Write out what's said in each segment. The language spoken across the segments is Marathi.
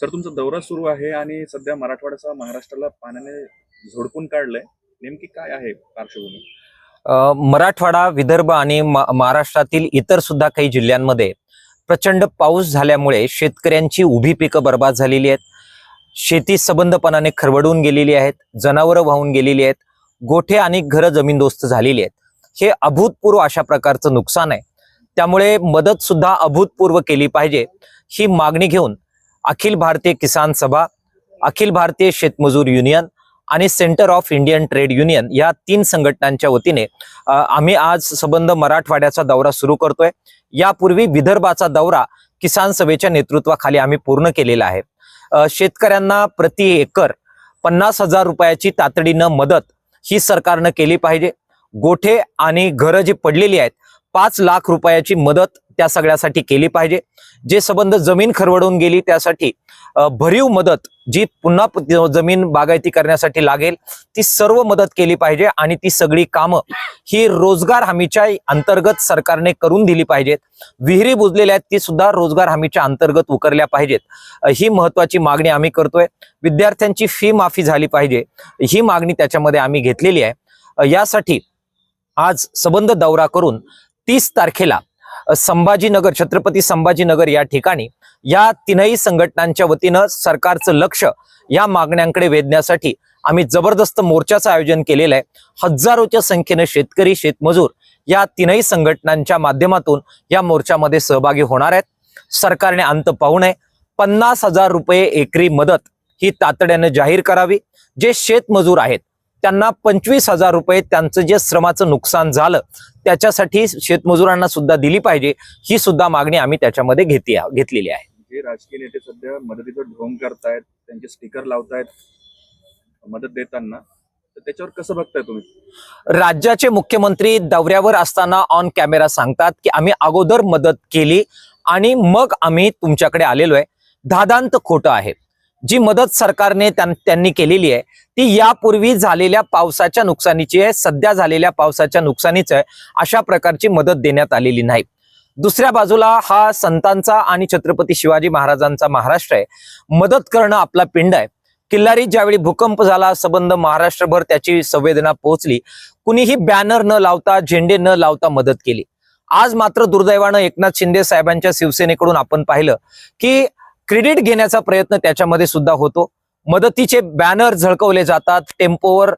सर तुमचा दौरा सुरू आहे आणि सध्या मराठवाड्याचा महाराष्ट्राला पाण्याने झोडपून काढलंय. नेमकी काय आहे पार्श्वभूमी? मराठवाडा विदर्भ आणि महाराष्ट्रातील इतर सुद्धा काही जिल्ह्यांमध्ये प्रचंड पाऊस झाल्यामुळे शेतकऱ्यांची उभी पिकं बर्बाद झालेली आहेत. शेती सबंधपणाने खरवडून गेलेली आहेत जनावरं वाहून गेलेली आहेत गोठे आणि घरं जमीनदोस्त झालेली आहेत. हे अभूतपूर्व अशा प्रकारचं नुकसान आहे. त्यामुळे मदत सुद्धा अभूतपूर्व केली पाहिजे ही मागणी घेऊन अखिल भारतीय किसान सभा अखिल भारतीय शेतमजूर युनियन आणि centre of Indian trade union या तीन संघटनांच्या वतीने आम्ही आज संबंध मराठवाड्याचा दौरा सुरू करतोय. यापूर्वी विदर्भाचा दौरा किसान सभेच्या नेतृत्वाखाली आम्ही पूर्ण केलेला आहे. शेतकऱ्यांना प्रति एकर पन्नास हजार रुपयाची तातडीनं मदत ही सरकारनं केली पाहिजे. गोठे आणि घरं जी पडलेली आहेत पाच लाख रुपयाची मदत त्या सगळ्यासाठी केली पाहिजे. जे संबंध जमीन खरवडून गेली त्यासाठी भरीव मदत जी पुन्हा जमीन बागायती करण्यासाठी लागेल ती सर्व मदत केली पाहिजे आणि ती सगळी कामं ही रोजगार हमीच्या अंतर्गत सरकारने करून दिली पाहिजेत. विहिरी बुजलेल्या आहेत ती सुद्धा रोजगार हमीच्या अंतर्गत उकरल्या पाहिजेत. ही महत्वाची मागणी आम्ही करतोय. विद्यार्थ्यांची फी माफी झाली पाहिजे. ही मागणी त्याच्यामध्ये आम्ही घेतलेली आहे. यासाठी आज सबंध दौरा करून तीस तारखेला संभाजीनगर छत्रपती संभाजीनगर या ठिकाणी या तीनही संघटनांच्या वतीनं सरकारचं लक्ष या मागण्यांकडे वेधण्यासाठी आम्ही जबरदस्त मोर्चाचं आयोजन केलेलं आहे. हजारोच्या संख्येनं शेतकरी शेतमजूर या तीनही संघटनांच्या माध्यमातून या मोर्चामध्ये सहभागी होणार आहेत. सरकारने अंत पाहू नये. पन्नास हजार रुपये एकरी मदत ही तातड्यानं जाहीर करावी. जे शेतमजूर आहेत त्यांना पंचवीस हजार रुपये त्यांचं जे श्रमाचं नुकसान झालं त्याच्यासाठी शेतमजुरांना सुद्धा दिली पाहिजे. ही सुद्धा मागणी आम्ही त्याच्यामध्ये घेतली घेतलेली आहे. जे राजकीय नेते सध्या मदतीचं ढोंग करतायत त्यांचे स्टिकर लावतायत मदत देताना तर त्याच्यावर कसं बघताय तुम्ही? राज्याचे मुख्यमंत्री दौऱ्यावर असताना ऑन कॅमेरा सांगतात की आम्ही अगोदर मदत केली आणि मग आम्ही तुमच्याकडे आलेलो आहे. दादांत खोटं आहे. जी मदत सरकारने त्यांनी केलेली आहे ती यापूर्वी झालेल्या पावसाच्या नुकसानीची आहे सध्या झालेल्या पावसाच्या नुकसानीच आहे अशा प्रकारची मदत देण्यात आलेली नाही. दुसऱ्या बाजूला हा संतांचा आणि छत्रपती शिवाजी महाराजांचा महाराष्ट्र आहे. मदत करणं आपला पिंड आहे. किल्लारीत ज्यावेळी भूकंप झाला संबंध महाराष्ट्रभर त्याची संवेदना पोहोचली. कुणीही बॅनर न लावता झेंडे न लावता मदत केली. आज मात्र दुर्दैवानं एकनाथ शिंदे साहेबांच्या शिवसेनेकडून आपण पाहिलं की क्रेडिट घेण्याचा प्रयत्न त्याच्यामध्ये सुद्धा होतो. मदतीचे बॅनर झळकवले जातात टेम्पोवर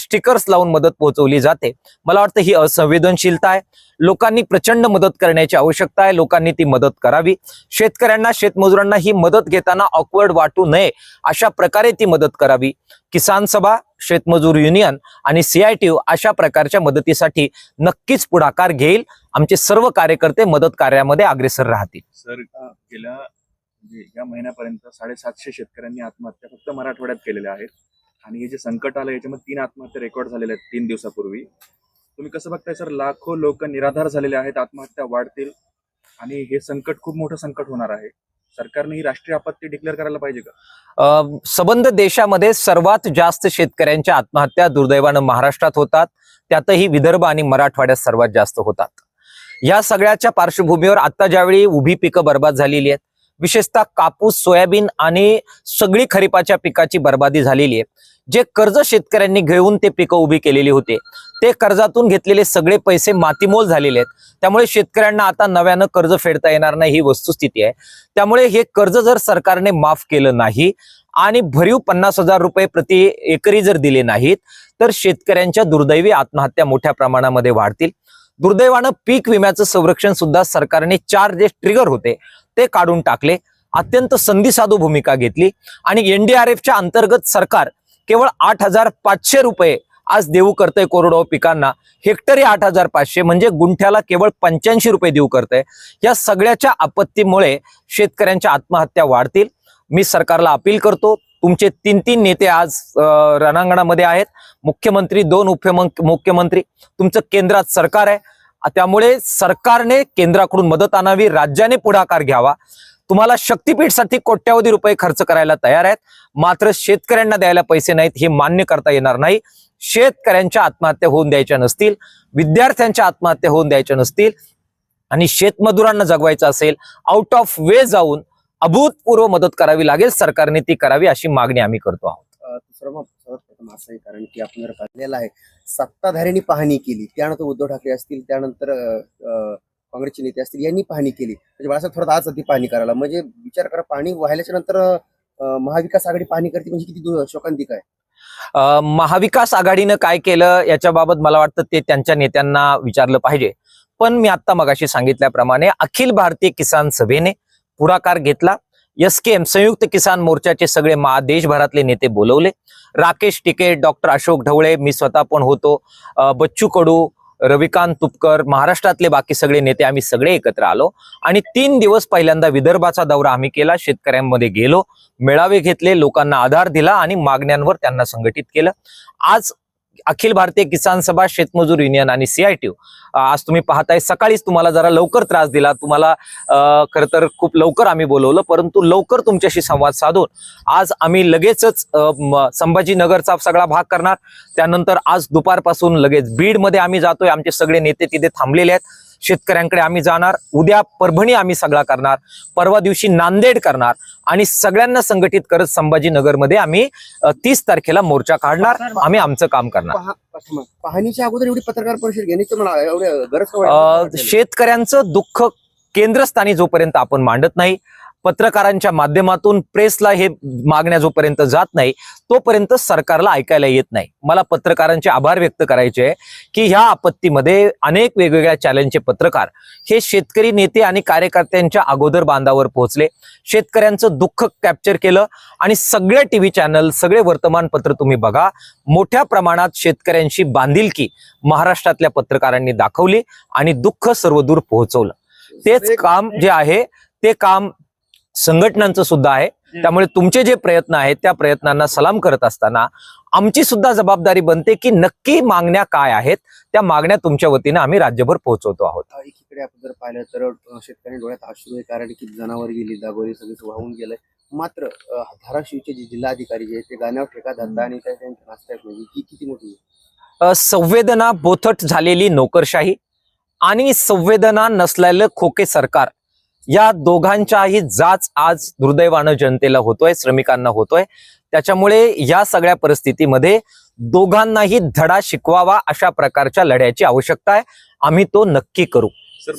स्टिकर्स लावून मदत पोहोचवली जाते. मला वाटतं ही असंवेदनशीलता आहे. लोकांनी प्रचंड मदत करण्याची आवश्यकता आहे. लोकांनी ती मदत करावी. शेतकऱ्यांना शेतमजुरांना ही मदत घेताना ऑकवर्ड वाटू नये अशा प्रकारे ती मदत करावी. किसान सभा शेतमजूर युनियन आणि सीआयटीयू अशा प्रकारच्या मदतीसाठी नक्कीच पुढाकार घेईल. आमचे सर्व कार्यकर्ते मदत कार्यामध्ये अग्रेसर राहतील. सर गेल्या म्हणजे या महिन्यापर्यंत साडेसातशे शेतकऱ्यांनी आत्महत्या फक्त मराठवाड्यात केलेल्या आहेत. आणि हे जे संकट आलं याच्यामध्ये तीन आत्महत्या रेकॉर्ड झालेल्या आहेत तीन दिवसापूर्वी. तुम्ही कसं बघताय सर? लाखो लोक निराधार झालेले आहेत आत्महत्या वाढतील. आणि हे संकट खूप मोठं संकट होणार आहे. सरकारने ही राष्ट्रीय आपत्ती डिक्लेअर करायला पाहिजे का? सबंध देशामध्ये सर्वात जास्त शेतकऱ्यांच्या आत्महत्या दुर्दैवानं महाराष्ट्रात होतात. त्यातही विदर्भ आणि मराठवाड्यात सर्वात जास्त होतात. या सगळ्याच्या पार्श्वभूमीवर आता ज्यावेळी उभी पिकं बर्बाद झालेली आहेत विशेषतः कापूस सोयाबीन आणि सगळी खरीपाच्या पिकाची बर्बादी झालेली आहे. जे कर्ज शेतकऱ्यांनी घेऊन ते पिकं उभी केलेली होती ते कर्जातून घेतलेले सगळे पैसे मातीमोल झालेले आहेत. त्यामुळे शेतकऱ्यांना आता नव्यानं कर्ज फेडता येणार नाही ही वस्तुस्थिती आहे. त्यामुळे हे कर्ज जर सरकारने माफ केलं नाही आणि भरीव पन्नास हजार रुपये प्रति एकरी जर दिले नाहीत तर शेतकऱ्यांच्या दुर्दैवी आत्महत्या मोठ्या प्रमाणामध्ये वाढतील. दुर्दैवानं पीक विम्याचं संरक्षण सुद्धा सरकारने चार जे ट्रिगर होते. ते काढून टाकले. अत्यंत संधीसाधू भूमिका घेतली. आणि एनडीआरएफच्या अंतर्गत सरकार केवळ आठ हजार पाचशे रुपये आज देऊ करतंय कोरडवाहू पिकांना. हेक्टरी आठ हजार पाचशे म्हणजे गुंठ्याला केवळ पंच्याऐंशी रुपये देऊ करतंय. या सगळ्याच्या आपत्तीमुळे शेतकऱ्यांच्या आत्महत्या वाढतील. मी सरकारला अपील करतो तुमचे तीन तीन नेते आज रणांगणामध्ये आहेत. मुख्यमंत्री दोन उपमुख्यमंत्री मुख्यमंत्री तुमचं केंद्रात सरकार आहे. त्यामुळे सरकारने केंद्राकडून मदत आणावी राज्याने पुढाकार घ्यावा. तुम्हाला शक्तीपीठसाठी कोट्यावधी रुपये खर्च करायला तयार आहेत. मात्र शेतकऱ्यांना द्यायला पैसे नाहीत हे मान्य करता येणार नाही. शेतकऱ्यांच्या आत्महत्या होऊन द्यायच्या नसतील विद्यार्थ्यांच्या आत्महत्या होऊन द्यायच्या नसतील आणि शेतमजुरांना जगवायचं असेल आउट ऑफ वे जाऊन अभूतपूर्व मदत करावी लागेल. सरकारने ती करावी अशी मागणी आम्ही करतो आहोत. दुसरं मग सर्वप्रथम असं आहे कारण की आपण जर पाहिलेलं आहे सत्ताधाऱ्यांनी पाहणी केली त्यानंतर उद्धव ठाकरे असतील त्यानंतर काँग्रेसचे नेते असतील यांनी पाहणी केली. म्हणजे बाळासाहेब थोडं आज ती पाहणी करायला. म्हणजे विचार करा पाणी व्हायल्याच्या नंतर महाविकास आघाडी पाहणी करते म्हणजे किती शोकांतिक आहे. महाविकास आघाडीनं काय केलं याच्याबाबत मला वाटतं ते त्यांच्या नेत्यांना विचारलं पाहिजे. पण मी आता मगाशी सांगितल्याप्रमाणे अखिल भारतीय किसान सभेने पुढाकार घेतला. एस के एम संयुक्त किसान मोर्चाचे सगळे मा देशभरातले नेते बोलवले. राकेश टिके डॉक्टर अशोक ढवळे मी स्वतः पण होतो. बच्चू कडू रविकांत तुपकर महाराष्ट्रातले बाकी सगळे नेते आम्ही सगळे एकत्र आलो. आणि तीन दिवस पहिल्यांदा विदर्भाचा दौरा आम्ही केला शेतकऱ्यांमध्ये गेलो मेळावे घेतले लोकांना आधार दिला आणि मागण्यांवर त्यांना संघटित केलं. आज अखिल भारतीय किसान सभा शेतमजूर युनियन आणि सीआयटीयू आज तुम्ही पाहताय सकाळीच तुम्हाला जरा लवकर त्रास दिला. तुम्हाला खरं तर खूप लवकर आम्ही बोलवलं परंतु लवकर तुमच्याशी संवाद साधून आज आम्ही लगेचच संभाजीनगरचा सगळा भाग करणार. त्यानंतर आज दुपारपासून लगेच बीडमध्ये आम्ही जातोय. आमचे सगळे नेते तिथे थांबलेले आहेत. शेतकऱ्यांकडे आम्ही जाणार उद्या परभणी आम्ही सगळा करणार परवा दिवशी नांदेड करणार आणि सगळ्यांना संघटित करत संभाजीनगरमध्ये आम्ही तीस तारखेला मोर्चा काढणार आम्ही आमचं काम करणार. पाहणीच्या अगोदर एवढी पत्रकार परिषद घेण्याची गरज? शेतकऱ्यांचं दुःख केंद्रस्थानी जोपर्यंत आपण मांडत नाही पत्रकारांच्या माध्यमातून प्रेसला हे मागण्या जोपर्यंत जात नाही तोपर्यंत सरकारला ऐकायला येत नाही. मला पत्रकारांचे आभार व्यक्त करायचे आहे की ह्या आपत्तीमध्ये अनेक वेगवेगळ्या चॅलेंजचे पत्रकार हे शेतकरी नेते आणि कार्यकर्त्यांच्या अगोदर बांधावर पोहोचले. शेतकऱ्यांचं दुःख कॅप्चर केलं आणि सगळे टीव्ही चॅनल सगळे वर्तमानपत्र तुम्ही बघा. मोठ्या प्रमाणात शेतकऱ्यांशी बांधिलकी महाराष्ट्रातल्या पत्रकारांनी दाखवली आणि दुःख सर्वदूर पोहोचवलं. तेच काम जे आहे ते काम संघटनांचं सुद्धा आहे. त्यामुळे तुमचे जे प्रयत्न आहेत त्या प्रयत्नांना सलाम करत असताना आमची सुद्धा जबाबदारी बनते की नक्की मागण्या काय आहेत त्या मागण्या तुमच्या वतीने आम्ही राज्यभर पोहोचवतो आहोत. एकीकडे आपण जर पाहिलं तर शेतकऱ्यांनी डोळ्यात अश्रू आहे कारण की जनावर गेली दागोरी सगळं वाहून गेलंय. मात्र धाराशिवचे जे जिल्हाधिकारी जे आहेत ते गाण्यावर ठेका धरता आणि नाचतायत म्हणजे ही किती मोठी संवेदना बोथट झालेली नोकरशाही आणि संवेदना नसलेलं खोके सरकार या दोघांच्याही जाच आज दुर्दैवानं जनतेला होतोय श्रमिकांना होतोय. त्याच्यामुळे या सगळ्या परिस्थितीमध्ये दोघांनाही धडा शिकवावा अशा प्रकारच्या लढ्याची आवश्यकता आहे. आम्ही तो नक्की करू.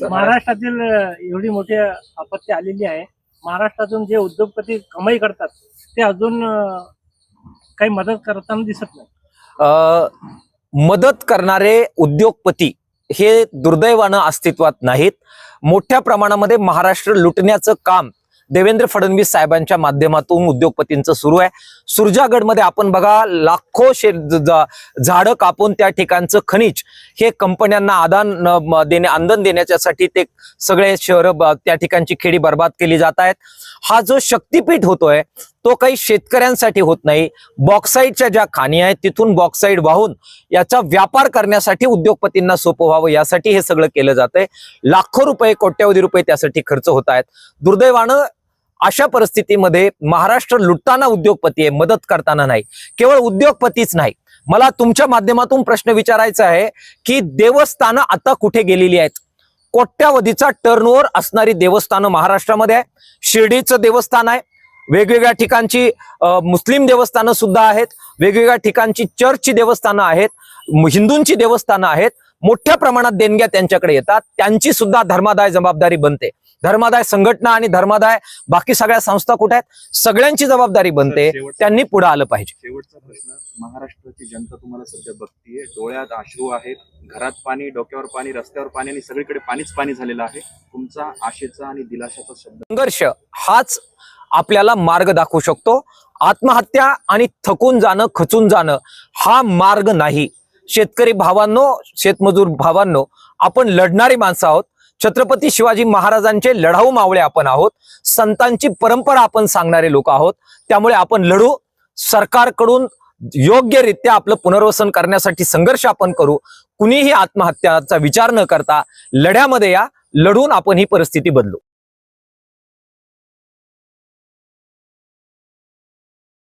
महाराष्ट्रातील एवढी मोठी आपत्ती आलेली आहे. महाराष्ट्रातून जे उद्योगपती कमाई करतात ते अजून काही मदत करताना दिसत नाही. अ, मदत करणारे उद्योगपती हे दुर्दैवानं अस्तित्वात नाहीत. मोठ्या प्रमाणामध्ये महाराष्ट्र लुटण्याचं काम देवेंद्र फडणवीस साहेबांच्या माध्यमातून उद्योगपतींचं सुरू आहे. सुरजागडमध्ये आपण बघा लाखो शे झाडं कापून त्या ठिकाणचं खनिज हे कंपन्यांना आदान देणे आंदन देण्याच्यासाठी ते सगळे शहर त्या ठिकाणची खेडी बर्बाद केली जात आहेत. हा जो शक्तीपीठ होतोय तो काही शेतकऱ्यांसाठी होत नाही. बॉक्साईडच्या ज्या खाणी आहेत तिथून बॉक्साईड वाहून याचा व्यापार करण्यासाठी उद्योगपतींना सोपं व्हावं यासाठी हे सगळं केलं जातंय. लाखो रुपये कोट्यवधी रुपये त्यासाठी खर्च होत आहेत. दुर्दैवानं अशा परिस्थितीमध्ये महाराष्ट्र लुटताना उद्योगपती आहे मदत करताना नाही. केवळ उद्योगपतीच नाही. मला तुमच्या माध्यमातून प्रश्न विचारायचा आहे की देवस्थानं आता कुठे गेलेली आहेत? कोट्यावधीचा टर्नओव्हर असणारी देवस्थानं महाराष्ट्रामध्ये आहे. शिर्डीचं देवस्थान आहे. वेगवेगळ्या ठिकाणची मुस्लिम देवस्थानं सुद्धा आहेत वेगवेगळ्या ठिकाणची चर्चची देवस्थानं आहेत हिंदूंची देवस्थानं आहेत मोठ्या प्रमाणात देणग्या त्यांच्याकडे येतात त्यांची सुद्धा धर्मादाय जबाबदारी बनते. धर्मादाय संघटना आणि धर्मादाय बाकी सगळ्या संस्था कुठे आहेत? सगळ्यांची जबाबदारी बनते त्यांनी पुढे आलं पाहिजे. शेवटचा प्रश्न महाराष्ट्राची जनता तुम्हाला सध्या बघतीये डोळ्यात अश्रू आहेत घरात पाणी डोक्यावर पाणी रस्त्यावर पाणी आणि सगळीकडे पाणीच पाणी झालेलं आहे. तुमचा आशेचा आणि दिलाशाचा शब्द. संघर्ष हाच आपल्याला मार्ग दाखवू शकतो. आत्महत्या आणि थकून जाणं खचून जाणं हा मार्ग नाही. शेतकरी भावांनो शेतमजूर भावांनो आपण लढणारी माणसं आहोत. छत्रपती शिवाजी महाराजांचे लढाऊ मावळे आपण आहोत. संतांची परंपरा आपण सांगणारे लोक आहोत. त्यामुळे आपण लढू. सरकारकडून योग्यरित्या आपलं पुनर्वसन करण्यासाठी संघर्ष आपण करू. कुणीही आत्महत्याचा विचार न करता लढ्यामध्ये या. लढून आपण ही परिस्थिती बदलू.